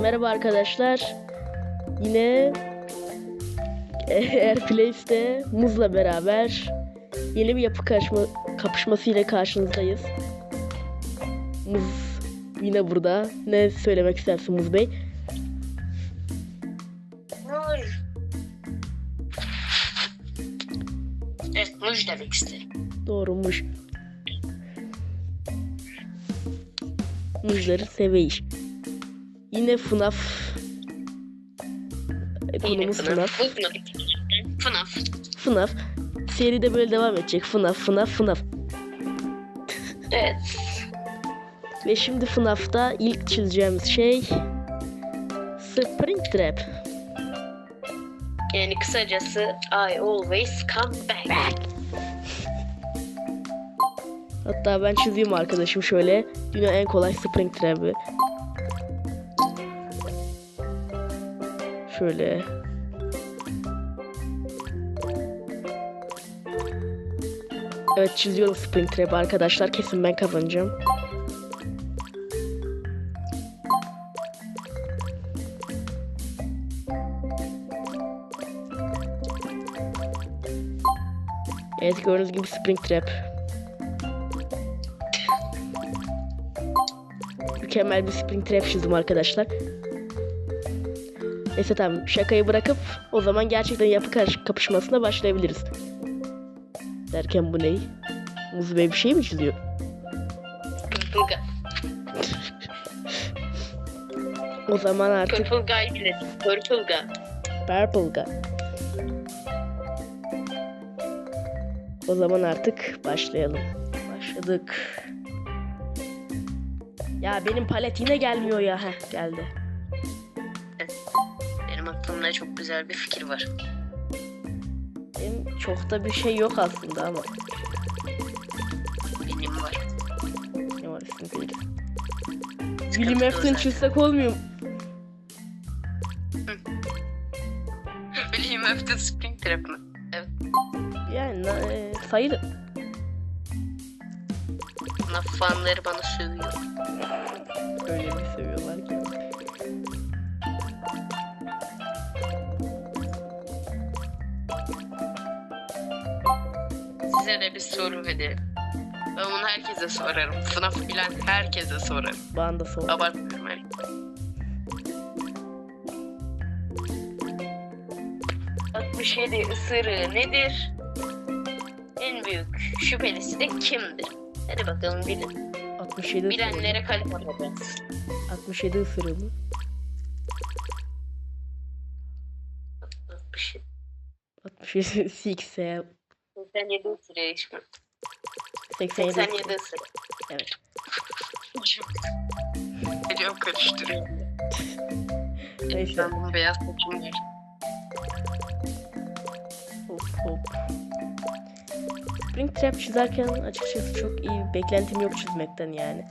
Merhaba arkadaşlar. Yine Airplace'de Muz'la beraber yeni bir yapı karışma, kapışması ile karşınızdayız. Muz yine burada. Ne söylemek istersin Muz Bey? Nur. Evet, muj demek isterim. Doğrumuş. Muzları seveyiş. Yine FNAF. E, Konumuz FNAF. FNAF. FNAF. FNAF. Seride böyle devam edecek. FNAF, FNAF, FNAF. Evet. Ve şimdi FNAF'ta ilk çizeceğimiz şey Springtrap. Yani kısacası I always come back. Hatta ben çizeyim arkadaşım şöyle. Dünya en kolay Springtrap'ı. Şöyle. Evet çiziyorum Springtrap'ı arkadaşlar. Kesin ben kazanacağım. Evet gördüğünüz gibi Springtrap. Mükemmel bir Springtrap çizdim arkadaşlar. Neyse tamam şakayı bırakıp o zaman gerçekten yapı kapışmasına başlayabiliriz. Derken bu ne? Muz Bey bir şey mi çiziyor? Purple, O zaman artık Purple Guy bile. Purple Guy. Purple Guy. O zaman artık başlayalım. Başladık. Ya benim palet yine gelmiyor ya. Heh geldi. Aklımda çok güzel bir fikir var. Benim çok da bir şey yok aslında ama. Benim var. Ne var o Afton zaten. çizsek olmuyor mu? William Afton Springtrap mı? Evet. Yani na- e, sayılır. Fanları bana sövüyor. Öyle bir seviyorlar ki. Size de bir soru edelim. Ben bunu herkese sorarım. FNAF bilen herkese sorarım. Bana da sor. Abartmıyorum herkese. ...67 ısırığı nedir? En büyük şüphelisi de kimdir? Hadi bakalım bilin. 67 ısırığı. Bilenlere kalp atacağız. 67 ısırığı mı? 67 67 87 87 ısırığı işte. 87 87 ısırığı. Evet. Acaba karıştırıyor. Neyse. Ben bunu beyaz saçım var. Hop hop. Springtrap çizerken açıkçası çok iyi beklentim yok çizmekten yani.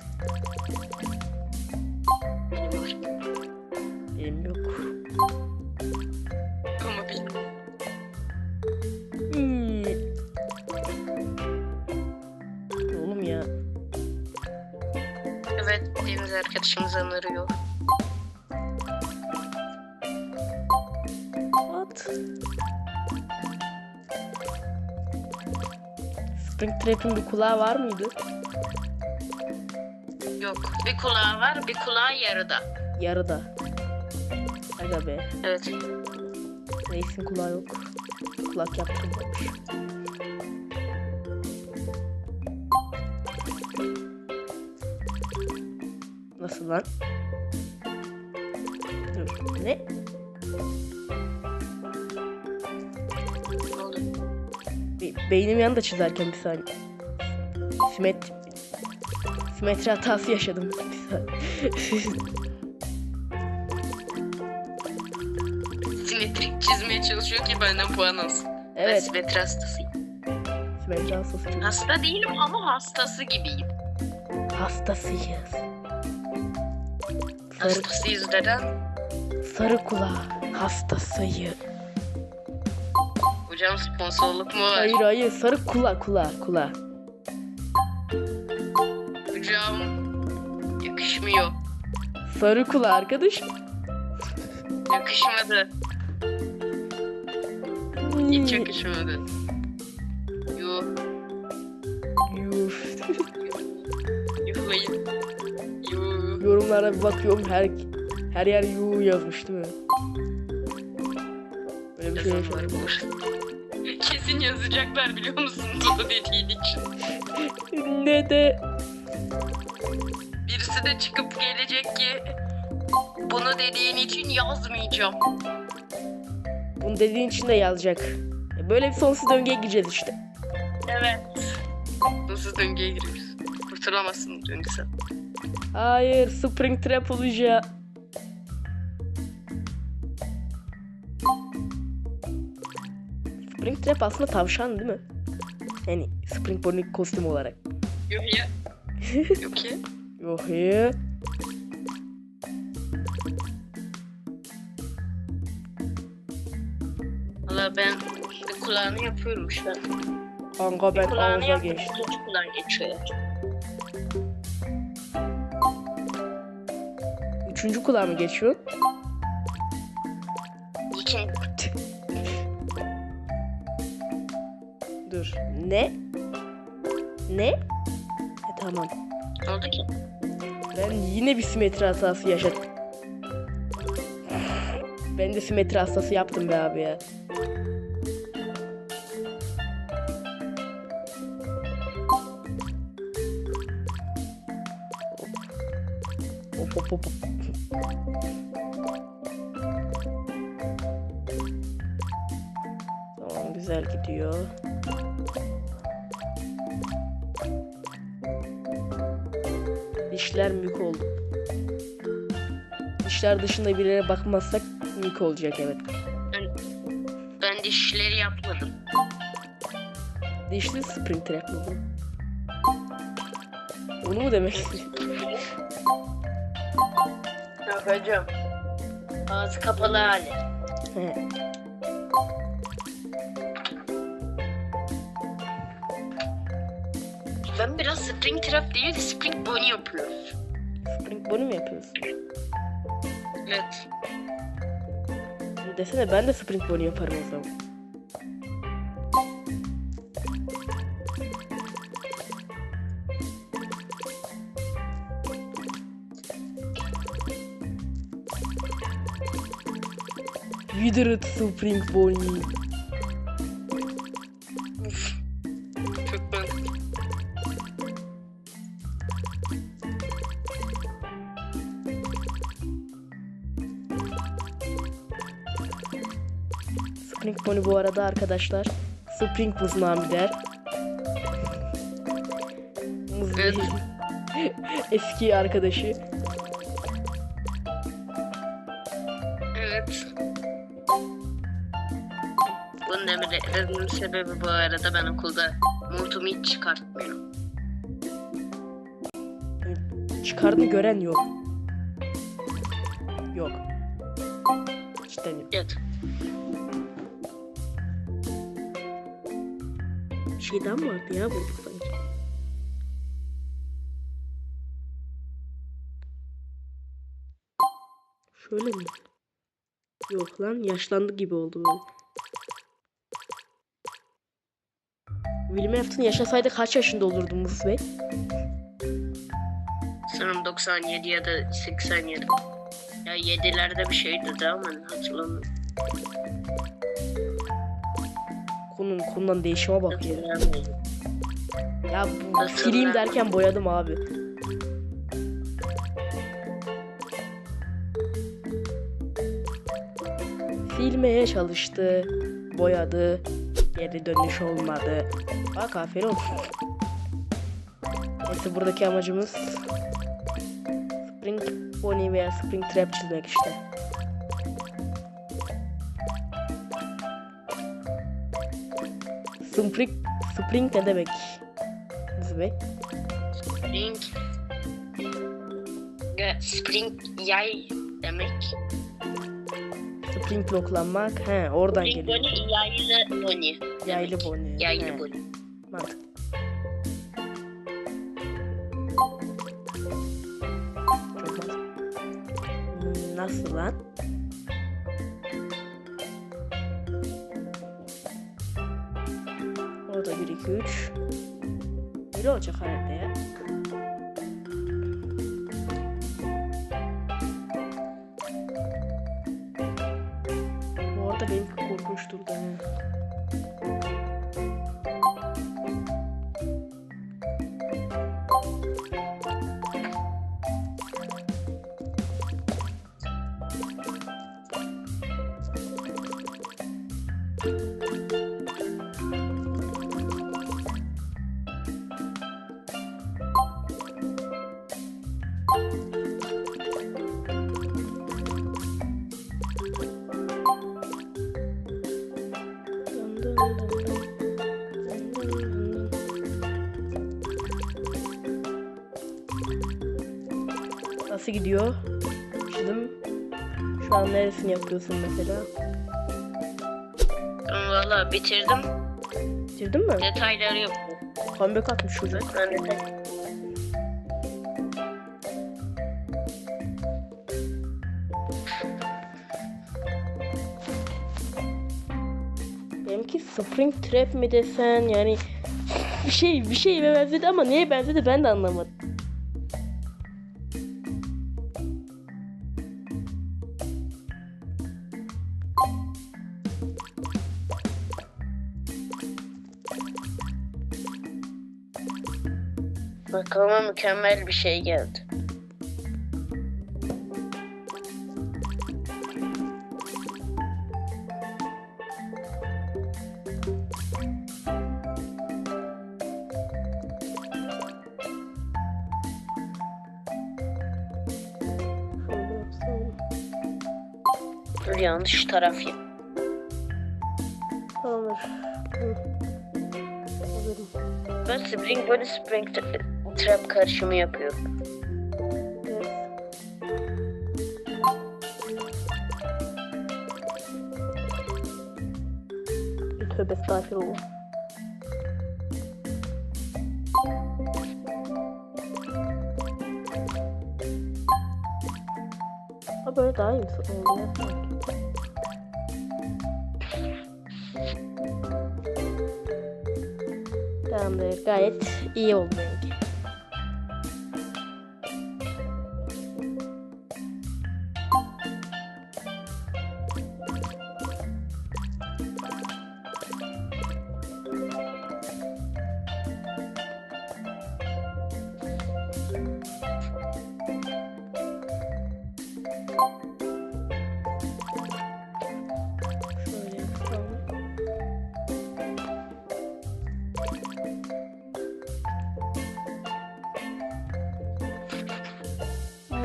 Arkadaşımız anırıyor. What? Springtrap'in bir kulağı var mıydı? Yok, bir kulağı var, bir kulağı yarıda. Yarıda. Aga be. Evet. Reis'in kulağı yok. Kulak yaptırmamış. Nasıl lan? Ne? Be- beynim yanında çizerken bir saniye. Simet... Simetri hatası yaşadım. Bir saniye. Simetrik çizmeye çalışıyor ki benden puan alsın. Ben evet. simetri hastasıyım. Simetri hastası. Hasta değilim ama hastası gibiyim. Hastasıyız. Sarı, Hastasıyız neden? sarı kulağı hastasıyı. Hocam sponsorluk mu var? Hayır hayır sarı kula kula kula. Hocam yakışmıyor. Sarı kula arkadaş. Yakışmadı. Hiç yakışmadı. Yorumlara bir bakıyorum her her yer yu yazmış değil mi? Böyle bir şey yaşadım. Kesin yazacaklar biliyor musun bunu dediğin için. Ne de Birisi de çıkıp gelecek ki bunu dediğin için yazmayacağım. bunu dediğin için de yazacak. E, Böyle bir sonsuz döngüye gireceğiz işte. Evet. Nasıl döngüye giriyoruz? Kurtulamazsın döngüsel. Hayır, Spring Trap olacak. Spring Trap aslında tavşan değil mi? Yani Spring Bonnie kostüm olarak. Yok ya. Yok ya. Yok ya. Valla ben kulağını yapıyorum şu an. Kanka ben kulağını ağza geçtim. ikinci kulağın geçiyor. Üçüncü kulağa mı geçiyor? Dur. Ne? Ne? E, tamam. Ne oldu ki? Ben yine bir simetri hatası yaşadım. Ben de simetri hastası yaptım be abi ya. Hop hop hop. hop. Güzel gidiyor. Dişler mük oldu. Dişler dışında bir yere bakmazsak mük olacak evet. Ben dişleri yapmadım. Dişli spring trap mı bu? Onu mu demek istiyorsun? Yok hocam. Ağzı kapalı hali. He. Spring trap değil de spring bunny yapıyorum. Spring bunu mu yapıyorsun? Evet. Desene ben de spring bunu yaparım o zaman. Withered Spring Bonnie. Bonnie bu arada arkadaşlar. Spring. Muz Evet. Eski arkadaşı. Evet. Bunun demelerinin sebebi bu arada ben okulda montumu hiç çıkartmıyorum. Çıkardığını gören yok. Yok. Cidden yok. Evet. Şey mı vardı ya burada sanki? Şöyle mi? Yok lan yaşlandı gibi oldu böyle. William Afton yaşasaydı kaç yaşında olurdu Mus Bey? Sanırım 97 ya da 87. Ya 7'lerde bir şeydi de ama hatırlamıyorum. Konunun konudan değişime bak ya. Ya bu sileyim derken boyadım abi. Silmeye çalıştı. Boyadı. Geri dönüş olmadı. Bak aferin olsun. Neyse buradaki amacımız Spring Pony veya Spring Trap çizmek işte. Spring, Spring ne demek? Dizi Bey. Spring. Spring yay demek. Spring bloklanmak. He oradan Spring geliyor. Bonnie yaylı Bonnie. Yaylı Bonnie. Yaylı He. Mantıklı. Çok mantıklı. Hmm, Nasıl lan? Öyle olacak herhalde ya. Bu gidiyor? Çizim. Şu an neresini yapıyorsun mesela? Valla bitirdim. Bitirdin mi? Detayları yok. Comeback atmış çocuk. Ben de Benimki Spring Trap mi desen yani bir şey bir şeye benzedi ama neye benzedi ben de anlamadım. Mükemmel bir şey geldi. Dur yanlış taraf. Tamamdır. Hı. Hazırım. Ben Spring Body Spring Trap karışımı yapıyorum. Tövbe estağfurullah. Ha böyle daha iyi ya sanki. Tamamdır. Gayet iyi oldu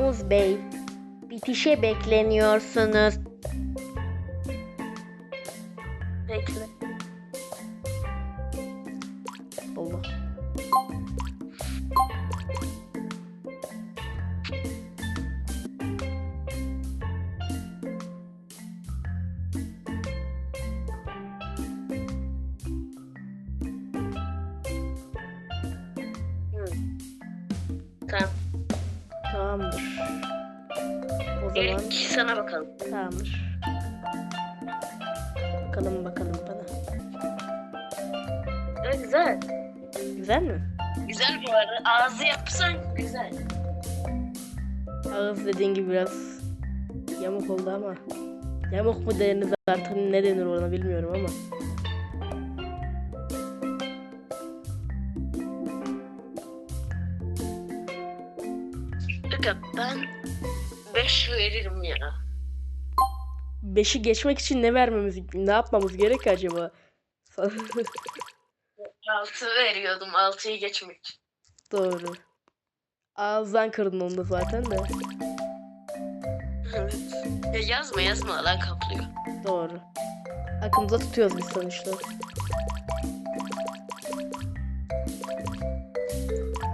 Muz Bey, bitişe bekleniyorsunuz. Tamamdır. O zaman İlk sana bakalım. tamamdır. Bakalım bakalım bana. Evet, güzel. Güzel mi? Güzel bu arada. Ağzı yapsan güzel. Ağız dediğin gibi biraz yamuk oldu ama. Yamuk mu denir artık ne denir ona bilmiyorum ama. Bakın ben 5 veririm ya. Beşi geçmek için ne vermemiz, ne yapmamız gerek acaba? 6 veriyordum 6'yı geçmek için. Doğru. Ağızdan kırdın onu da zaten de. Evet. Ya yazma yazma alan kaplıyor. Doğru. Aklımıza tutuyoruz biz sonuçta.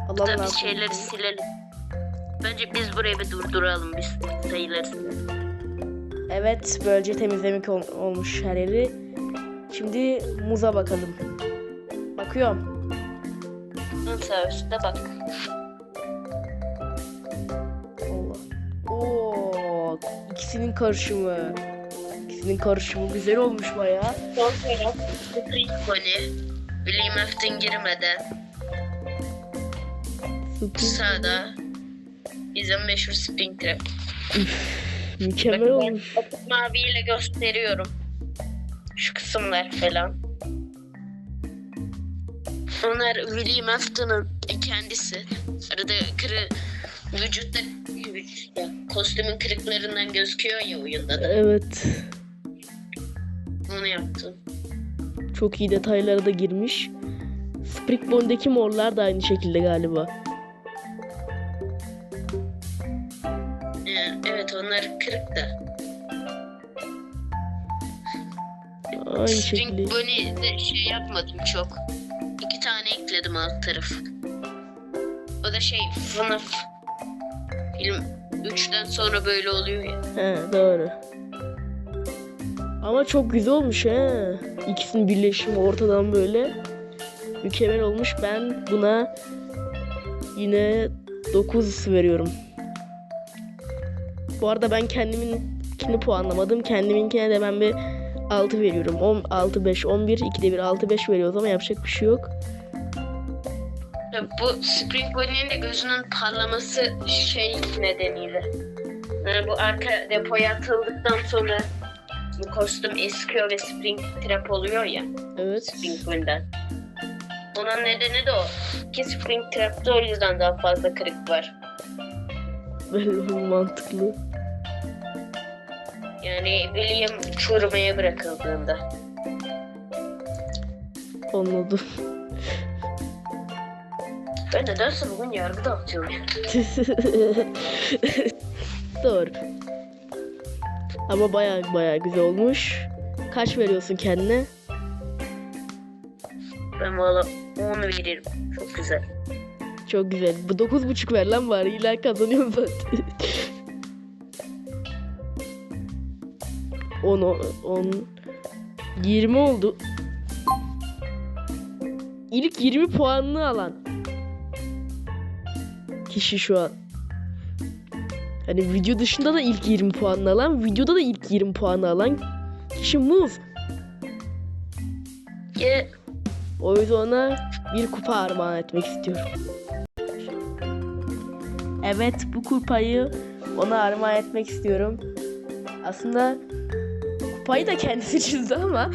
Allah'ım biz yapayım şeyleri silelim. Bence biz burayı bir durduralım biz silelim. Evet, böylece temizlemek ol- olmuş her yeri. Şimdi muza bakalım. Bakıyorum. Serviste bak. Allah. Oo, ikisinin karışımı. İkisinin karışımı güzel olmuş Spring Pony. William Afton girmeden. Sağda bizim meşhur Springtrap. Mükemmel Bakın olmuş. açık maviyle gösteriyorum. Şu kısımlar falan. Onlar William Afton'un kendisi. Arada kırı vücutta ya, kostümün kırıklarından gözüküyor ya oyunda da. Evet. Onu yaptım. Çok iyi detaylara da girmiş. Springbond'daki morlar da aynı şekilde galiba. Ee, evet onlar kırık da. Aynı Spring şekilde. Şey yapmadım çok. İki tane ekledim alt tarafı. O da şey FNAF. Film 3'ten sonra böyle oluyor ya. He doğru. Ama çok güzel olmuş he. İkisinin birleşimi ortadan böyle. Mükemmel olmuş. Ben buna yine 9 veriyorum. Bu arada ben kendiminkini puanlamadım. Kendiminkine de ben bir 6 veriyorum. 10, 6, 5, 11. 2'de bir 6, 5 veriyoruz ama yapacak bir şey yok. Bu Spring Bonnie'nin de gözünün parlaması şey nedeniyle. Yani bu arka depoya atıldıktan sonra bu kostüm eskiyor ve Spring Trap oluyor ya. Evet. Spring Bonnie'den. Onun nedeni de o. Ki Spring Trap'ta o yüzden daha fazla kırık var. Böyle mantıklı. Yani William çürümeye bırakıldığında. Anladım. Ben nedense bugün yargı dağıtıyorum. Doğru. Ama baya baya güzel olmuş. Kaç veriyorsun kendine? Ben valla 10 veririm. Çok güzel. Çok güzel. Bu 9.5 ver lan bari. İlla kazanıyorum zaten. 10 10 20 oldu. İlk 20 puanını alan kişi şu an. Hani video dışında da ilk 20 puanını alan, videoda da ilk 20 puanı alan kişi Muz. Ya, O yüzden ona bir kupa armağan etmek istiyorum. Evet bu kupayı ona armağan etmek istiyorum. Aslında kupayı da kendisi çizdi ama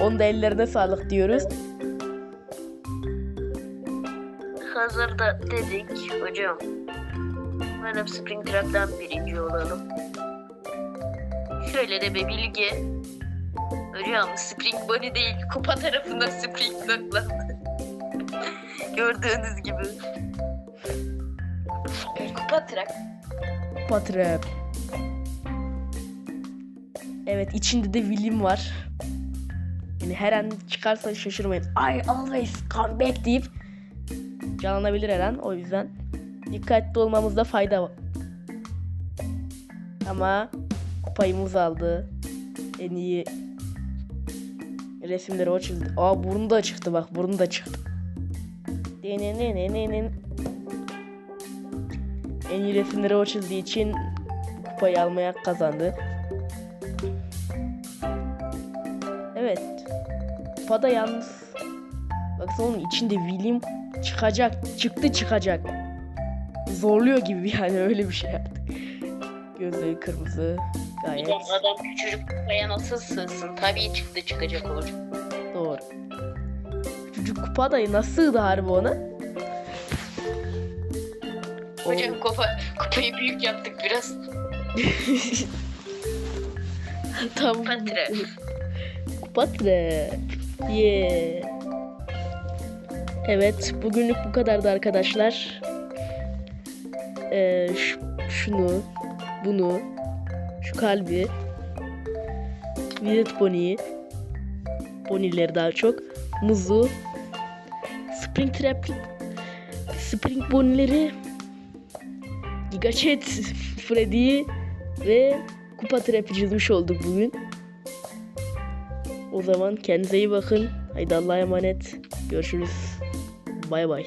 onun da ellerine sağlık diyoruz. hazır da dedik hocam. Madem Spring Trap'ten birinci olalım. Şöyle de bir bilgi. Hocam Spring Bonnie değil, kupa tarafında Spring saklandı. Gördüğünüz gibi. Kupa Trap. Kupa trap. Evet içinde de William var. Yani her an çıkarsa şaşırmayın. I always come back deyip canlanabilir her an. O yüzden dikkatli olmamızda fayda var. Ama kupayımız aldı. En iyi resimleri o çizdi. Aa burnu da çıktı bak burnu da çıktı. En iyi resimleri o çizdiği için kupayı almaya kazandı. Evet. Kupada yalnız baksana onun içinde William çıkacak. Çıktı çıkacak. Zorluyor gibi yani öyle bir şey artık. Gözleri kırmızı. Gayet Hocam adam küçücük kupaya nasıl sığsın? Tabii çıktı çıkacak olur. doğru. Çocuk kupa dayı nasıl sığdı harbi ona? Hocam kupa, kupayı büyük yaptık biraz. Tam Kupa trap. Yeah. Evet, bugünlük bu kadardı arkadaşlar. Ee, şunu, bunu, şu kalbi, Willet Bonnie'yi, Bonnie'leri daha çok, muzu, Spring Trap, Spring Bonnie'leri, Giga Chat, Freddy'yi ve Kupa Trap'i çizmiş olduk bugün. O zaman kendinize iyi bakın. Haydi Allah'a emanet. Görüşürüz. Bay bay.